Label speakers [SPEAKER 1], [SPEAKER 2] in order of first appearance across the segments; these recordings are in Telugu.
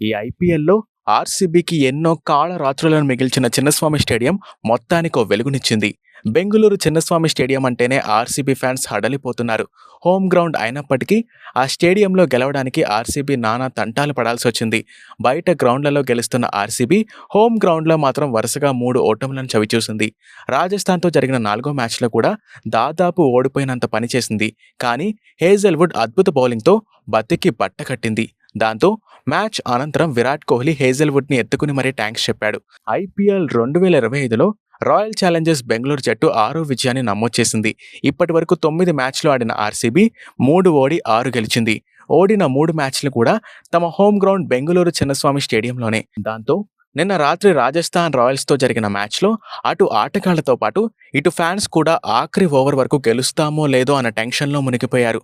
[SPEAKER 1] ఈ ఐపీఎల్లో ఆర్సీబీకి ఎన్నో కాళ రాత్రులను మిగిల్చిన చిన్నస్వామి స్టేడియం మొత్తానికి వెలుగునిచ్చింది. బెంగళూరు చిన్నస్వామి స్టేడియం అంటేనే ఆర్సీబీ ఫ్యాన్స్ హడలిపోతున్నారు. హోమ్ గ్రౌండ్ అయినప్పటికీ ఆ స్టేడియంలో గెలవడానికి ఆర్సీబీ నానా తంటాలు పడాల్సి వచ్చింది. బయట గ్రౌండ్లలో గెలుస్తున్న ఆర్సీబీ హోమ్ గ్రౌండ్లో మాత్రం వరుసగా మూడు ఓటములను చవిచూసింది. రాజస్థాన్తో జరిగిన నాలుగో మ్యాచ్లో కూడా దాదాపు ఓడిపోయినంత పనిచేసింది. కానీ హేజల్వుడ్ అద్భుత బౌలింగ్తో బతికి బట్ట కట్టింది. దాంతో మ్యాచ్ అనంతరం విరాట్ కోహ్లీ హేజల్వుడ్ని ఎత్తుకుని మరీ ట్యాంక్స్ చెప్పాడు. ఐపీఎల్ రెండు వేల ఇరవై ఐదులో రాయల్ ఛాలెంజర్స్ బెంగళూరు జట్టు ఆరో విజయాన్ని నమోదు చేసింది. ఇప్పటి వరకు తొమ్మిది మ్యాచ్లు ఆడిన ఆర్సీబీ మూడు ఓడి ఆరు గెలిచింది. ఓడిన మూడు మ్యాచ్లు కూడా తమ హోమ్ గ్రౌండ్ బెంగళూరు చిన్నస్వామి స్టేడియంలోనే. దాంతో నిన్న రాత్రి రాజస్థాన్ రాయల్స్తో జరిగిన మ్యాచ్లో అటు ఆటగాళ్ళతో పాటు ఇటు ఫ్యాన్స్ కూడా ఆఖరి ఓవర్ వరకు గెలుస్తామో లేదో అన్న టెన్షన్లో మునిగిపోయారు.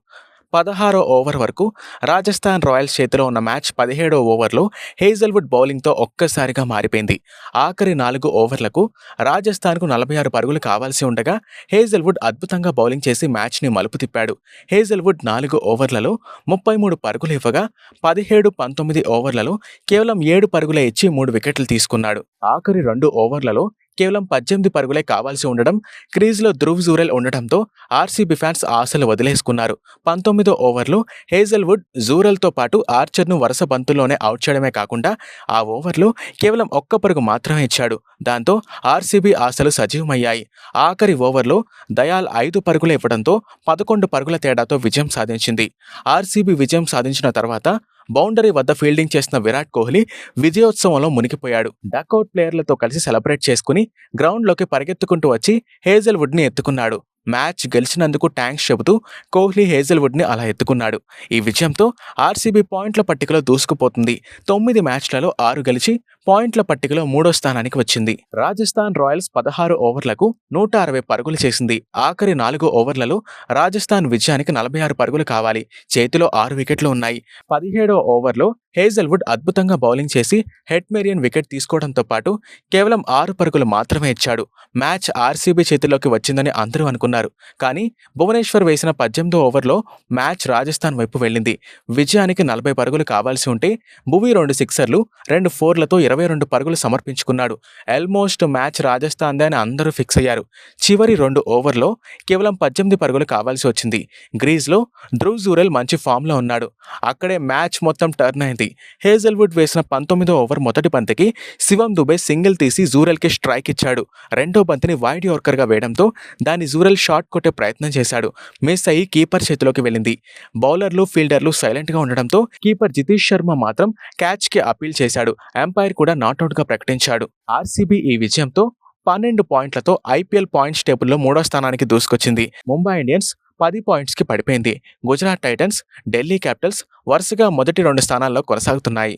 [SPEAKER 1] పదహారో ఓవర్ వరకు రాజస్థాన్ రాయల్స్ చేతిలో ఉన్న మ్యాచ్ పదిహేడో ఓవర్లో హేజల్వుడ్ బౌలింగ్తో ఒక్కసారిగా మారిపోయింది. ఆఖరి నాలుగు ఓవర్లకు రాజస్థాన్కు నలభై ఆరు పరుగులు కావాల్సి ఉండగా హేజల్వుడ్ అద్భుతంగా బౌలింగ్ చేసి మ్యాచ్ని మలుపు తిప్పాడు. హేజల్వుడ్ నాలుగు ఓవర్లలో ముప్పై మూడు పరుగులు ఇవ్వగా పదిహేడు పంతొమ్మిది ఓవర్లలో కేవలం ఏడు పరుగులే ఇచ్చి మూడు వికెట్లు తీసుకున్నాడు. ఆఖరి రెండు ఓవర్లలో కేవలం పద్దెనిమిది పరుగులే కావాల్సి ఉండడం క్రీజ్లో ధ్రువ్ జూరెల్ ఉండడంతో ఆర్సీబీ ఫ్యాన్స్ ఆశలు వదిలేసుకున్నారు. పంతొమ్మిదో ఓవర్లో హేజల్వుడ్ జూరెల్తో పాటు ఆర్చర్ను వరుస బంతుల్లోనే అవుట్ చేయడమే కాకుండా ఆ ఓవర్లో కేవలం ఒక్క పరుగు మాత్రమే ఇచ్చాడు. దాంతో ఆర్సీబీ ఆశలు సజీవమయ్యాయి. ఆఖరి ఓవర్లో దయాల్ ఐదు పరుగులు ఇవ్వడంతో పదకొండు పరుగుల తేడాతో విజయం సాధించింది. ఆర్సీబీ విజయం సాధించిన తర్వాత బౌండరీ వద్ద ఫీల్డింగ్ చేసిన విరాట్ కోహ్లీ విజయోత్సవంలో మునిగిపోయాడు. డక్అవుట్ ప్లేయర్లతో కలిసి సెలబ్రేట్ చేసుకుని గ్రౌండ్లోకి పరిగెత్తుకుంటూ వచ్చి హేజల్వుడ్ని ఎత్తుకున్నాడు. మ్యాచ్ గెలిచినందుకు థ్యాంక్స్ చెబుతూ కోహ్లీ హేజల్వుడ్ని అలా ఎత్తుకున్నాడు. ఈ విజయంతో ఆర్సీబీ పాయింట్ల పట్టికలో దూసుకుపోతుంది. తొమ్మిది మ్యాచ్లలో ఆరు గెలిచి పాయింట్ల పట్టికలో మూడో స్థానానికి వచ్చింది. రాజస్థాన్ రాయల్స్ పదహారు ఓవర్లకు నూట అరవై పరుగులు చేసింది. ఆఖరి నాలుగు ఓవర్లలో రాజస్థాన్ విజయానికి నలభై ఆరు పరుగులు కావాలి. చేతిలో ఆరు వికెట్లు ఉన్నాయి. పదిహేడో ఓవర్లో హేజల్వుడ్ అద్భుతంగా బౌలింగ్ చేసి హెడ్ మేరియన్ వికెట్ తీసుకోవడంతో పాటు కేవలం ఆరు పరుగులు మాత్రమే ఇచ్చాడు. మ్యాచ్ ఆర్సీబీ చేతిలోకి వచ్చిందని అందరూ అనుకున్నారు. కానీ భువనేశ్వర్ వేసిన పద్దెనిమిదో ఓవర్లో మ్యాచ్ రాజస్థాన్ వైపు వెళ్ళింది. విజయానికి నలభై పరుగులు కావాల్సి ఉంటే భువి రెండు సిక్సర్లు రెండు ఫోర్లతో ఇరవై రెండు పరుగులు సమర్పించుకున్నాడు. ఆల్మోస్ట్ మ్యాచ్ రాజస్థాన్దే అని అందరూ ఫిక్స్ అయ్యారు. చివరి రెండు ఓవర్లో కేవలం పద్దెనిమిది పరుగులు కావాల్సి వచ్చింది. గ్రీజ్లో ధ్రువ్ జూరెల్ మంచి ఫామ్లో ఉన్నాడు. అక్కడే మ్యాచ్ మొత్తం టర్న్ అయింది. హేజల్వుడ్ వేసిన పంతొమ్మిదో ఓవర్ మొదటి బంతికి శివం దుబే సింగిల్ తీసి జూరెల్కి స్ట్రైక్ ఇచ్చాడు. రెండో బంతిని వైడ్ యోర్కర్గా వేయడంతో దాన్ని జూరెల్ షాట్ కొట్టే ప్రయత్నం చేశాడు. మిస్ అయ్యి కీపర్ చేతిలోకి వెళ్ళింది. బౌలర్లు ఫీల్డర్లు సైలెంట్గా ఉండడంతో కీపర్ జితీష్ శర్మ మాత్రం క్యాచ్కి అపీల్ చేశాడు. ఎంపైర్ కూడా నాటౌట్గా ప్రకటించాడు. ఆర్సీబీ ఈ విజయంతో పన్నెండు పాయింట్లతో ఐపీఎల్ పాయింట్స్ టేబుల్లో మూడో స్థానానికి దూసుకొచ్చింది. ముంబై ఇండియన్స్ పది పాయింట్స్కి పడిపోయింది. గుజరాత్ టైటన్స్ ఢిల్లీ క్యాపిటల్స్ వరుసగా మొదటి రెండు స్థానాల్లో కొనసాగుతున్నాయి.